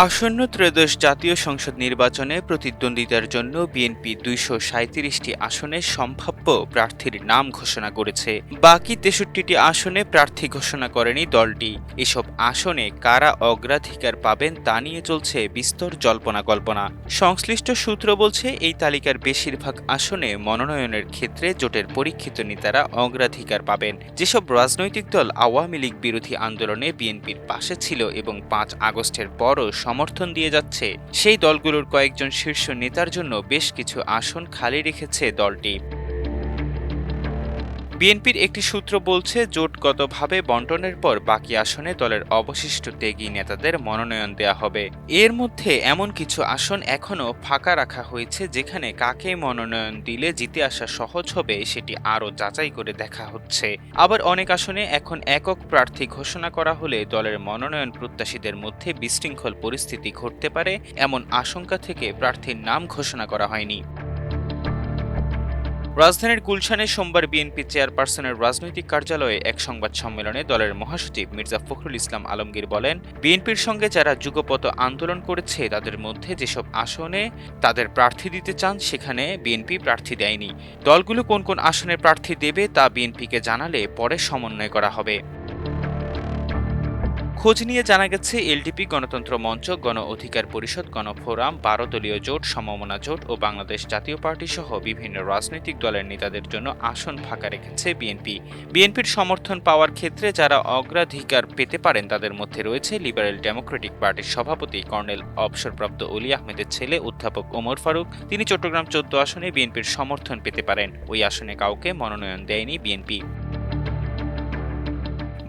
আসন্ন ত্রয়োদশ জাতীয় সংসদ নির্বাচনে প্রতিদ্বন্দ্বিতার জন্য বিএনপি দুইশো সাঁত্রিশটি আসনে সম্ভাব্য প্রার্থীর নাম ঘোষণা করেছে। বাকি তেষট্টিটি আসনে প্রার্থী ঘোষণা করেনি দলটি। এসব আসনে কারা অগ্রাধিকার পাবেন তা নিয়ে চলছে বিস্তর জল্পনা কল্পনা। সংশ্লিষ্ট সূত্র বলছে, এই তালিকার বেশিরভাগ আসনে মনোনয়নের ক্ষেত্রে জোটের পরীক্ষিত নেতারা অগ্রাধিকার পাবেন। যেসব রাজনৈতিক দল আওয়ামী লীগ বিরোধী আন্দোলনে বিএনপির পাশে ছিল এবং পাঁচ আগস্টের পরও সমর্থন দিয়ে যাচ্ছে। সেই দলগুলোর কয়েকজন শীর্ষ নেতার জন্য বেশ কিছু আসন খালি রেখেছে দলটি। বিএনপির একটি সূত্র বলছে, জোটগতভাবে বন্টনের পর বাকি আসনে দলের অবশিষ্ট ত্যাগী নেতাদের মনোনয়ন দেয়া হবে। এর মধ্যে এমন কিছু আসন এখনও ফাঁকা রাখা হয়েছে, যেখানে কাকে মনোনয়ন দিলে জিতে আসা সহজ হবে সেটি আরও যাচাই করে দেখা হচ্ছে। আবার অনেক আসনে এখন একক প্রার্থী ঘোষণা করা হলে দলের মনোনয়ন প্রত্যাশীদের মধ্যে বিশৃঙ্খল পরিস্থিতি ঘটতে পারে, এমন আশঙ্কা থেকে প্রার্থীর নাম ঘোষণা করা হয়নি। রাজধানীর গুলশানে সোমবার বিএনপি চেয়ারপারসনের রাজনৈতিক কার্যালয়ে এক সংবাদ সম্মেলনে দলের মহাসচিব মির্জা ফখরুল ইসলাম আলমগীর বলেন, বিএনপির সঙ্গে যারা যুগপত আন্দোলন করেছে, তাদের মধ্যে যেসব আসনে তাদের প্রার্থী দিতে চান, সেখানে বিএনপি প্রার্থী দেয়নি। দলগুলো কোন কোন আসনে প্রার্থী দেবে তা বিএনপিকে জানালে পরে সমন্বয় করা হবে। খোঁজ নিয়ে জানা গেছে, এলডিপি গণতন্ত্র মঞ্চ, গণ অধিকার পরিষদ গণফোরাম বারো দলীয় জোট, সমমনা জোট ও বাংলাদেশ জাতীয় পার্টি সহ বিভিন্ন রাজনৈতিক দলের নেতাদের জন্য আসন ফাঁকা রেখেছে বিএনপি। বিএনপির সমর্থন পাওয়ার ক্ষেত্রে যারা অগ্রাধিকার পেতে পারেন, তাদের মধ্যে রয়েছে লিবারেল ডেমোক্রেটিক পার্টির সভাপতি কর্নেল অবসরপ্রাপ্ত অলি আহমেদের ছেলে অধ্যাপক ওমর ফারুক। তিনি চট্টগ্রাম চোদ্দ আসনে বিএনপির সমর্থন পেতে পারেন। ওই আসনে কাউকে মনোনয়ন দেয়নি বিএনপি।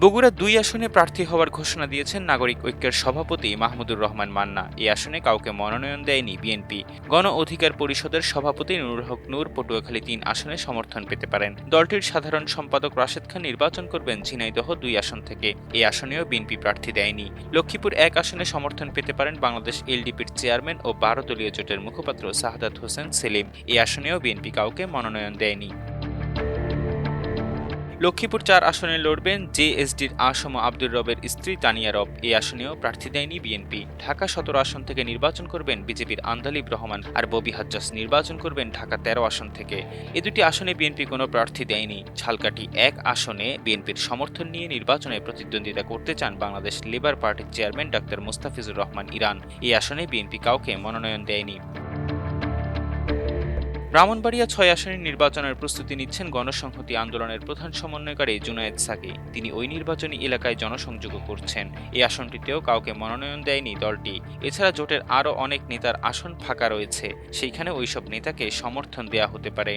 বগুড়া দুই আসনে প্রার্থী হওয়ার ঘোষণা দিয়েছেন নাগরিক ঐক্যের সভাপতি মাহমুদুর রহমান মান্না। এই আসনে কাউকে মনোনয়ন দেয়নি বিএনপি। গণ অধিকার পরিষদের সভাপতি নুর হক নূর পটুয়াখালী তিন আসনে সমর্থন পেতে পারেন। দলটির সাধারণ সম্পাদক রাশেদ খান নির্বাচন করবেন ঝিনাইদহ দুই আসন থেকে। এই আসনেও বিএনপি প্রার্থী দেয়নি। লক্ষ্মীপুর এক আসনে সমর্থন পেতে পারেন বাংলাদেশ এলডিপির চেয়ারম্যান ও বারো দলীয় জোটের মুখপাত্র শাহাদাত হোসেন সেলিম। এই আসনেও বিএনপি কাউকে মনোনয়ন দেয়নি। লক্ষ্মীপুর চার আসনে লড়বেন জেএসডির আসম আব্দুর রবের স্ত্রী তানিয়া রব। এই আসনেও প্রার্থী দেয়নি বিএনপি। ঢাকা সতেরো আসন থেকে নির্বাচন করবেন বিজেপির আন্দালিব রহমান আর ববি হাজ্জাস নির্বাচন করবেন ঢাকা তেরো আসন থেকে। এ দুটি আসনে বিএনপি কোনো প্রার্থী দেয়নি। ঝালকাঠি এক আসনে বিএনপির সমর্থন নিয়ে নির্বাচনে প্রতিদ্বন্দ্বিতা করতে চান বাংলাদেশ লেবার পার্টির চেয়ারম্যান ডাক্তার মুস্তাফিজুর রহমান ইরান। এই আসনে বিএনপি কাউকে মনোনয়ন দেয়নি। ব্রাহ্মণবাড়িয়া ছয় আসনের নির্বাচনের প্রস্তুতি নিচ্ছেন গণসংহতি আন্দোলনের প্রধান সমন্বয়কারী জুনায়েদ সাকি। তিনি ওই নির্বাচনী এলাকায় জনসংযোগও করছেন। এই আসনটিতেও কাউকে মনোনয়ন দেয়নি দলটি। এছাড়া জোটের আরও অনেক নেতার আসন ফাঁকা রয়েছে। সেইখানে ওইসব নেতাকে সমর্থন দেয়া হতে পারে।